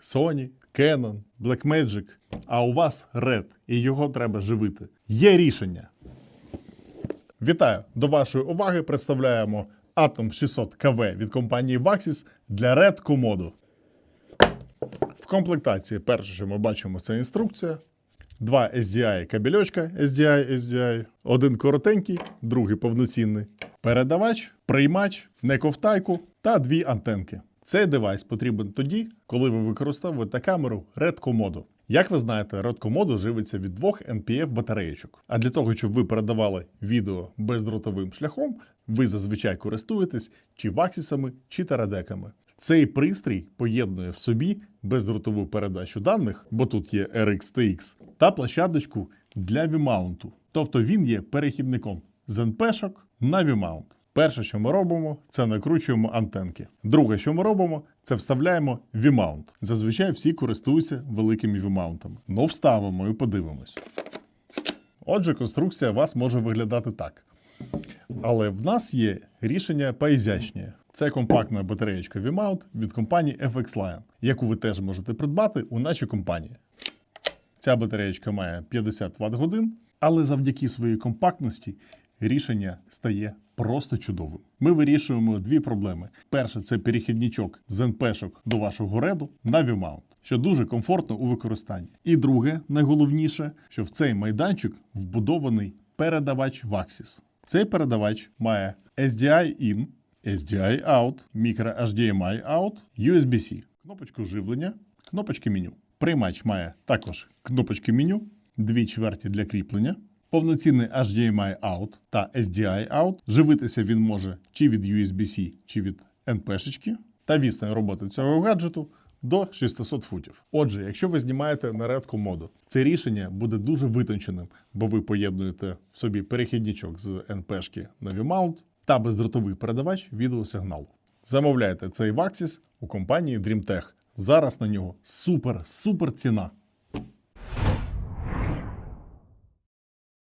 Sony, Canon, Blackmagic, а у вас Red, і його треба живити. Є рішення. Вітаю! До вашої уваги представляємо Atom 600 KV від компанії Vaxis для Red комоду. В комплектації перше, що ми бачимо, це інструкція. Два SDI кабельочка SDI, SDI, один коротенький, другий повноцінний. Передавач, приймач, не ковтайку та дві антенки. Цей девайс потрібен тоді, коли ви використовуєте камеру Red Komodo. Як ви знаєте, Red Komodo живиться від двох NPF батареєчок. А для того, щоб ви передавали відео бездротовим шляхом, ви зазвичай користуєтесь чи ваксісами, чи тарадеками. Цей пристрій поєднує в собі бездротову передачу даних, бо тут є RX-TX, та площадочку для V-маунту. Тобто він є перехідником з NP-шок на V-маунт. Перше, що ми робимо, це накручуємо антенки. Друге, що ми робимо, це вставляємо V-маунт. Зазвичай всі користуються великими V-маунтами. Ну, вставимо і подивимось. Отже, конструкція у вас може виглядати так. Але в нас є рішення поізячніше. Це компактна батареєчка V-mount від компанії FX Lion, яку ви теж можете придбати у нашій компанії. Ця батареєчка має 50 Вт годин, але завдяки своїй компактності рішення стає просто чудовим. Ми вирішуємо дві проблеми. Перше це перехідничок з NP-шок до вашого реду на V-mount, що дуже комфортно у використанні. І друге, найголовніше, що в цей майданчик вбудований передавач Vaxis. Цей передавач має SDI in, SDI out, micro HDMI out, USB-C, кнопочку живлення, кнопочки меню. Приймач має також кнопочки меню, дві чверті для кріплення, повноцінний HDMI out та SDI out. Живитися він може чи від USB-C, чи від NP-шечки. Та відстань роботи цього гаджету до 600 футів. Отже, якщо ви знімаєте на Red Komodo, це рішення буде дуже витонченим, бо ви поєднуєте в собі перехідничок з NP-шки на V-mount та бездротовий передавач відеосигналу. Замовляйте цей Vaxis у компанії DreamTech. Зараз на нього супер-супер ціна.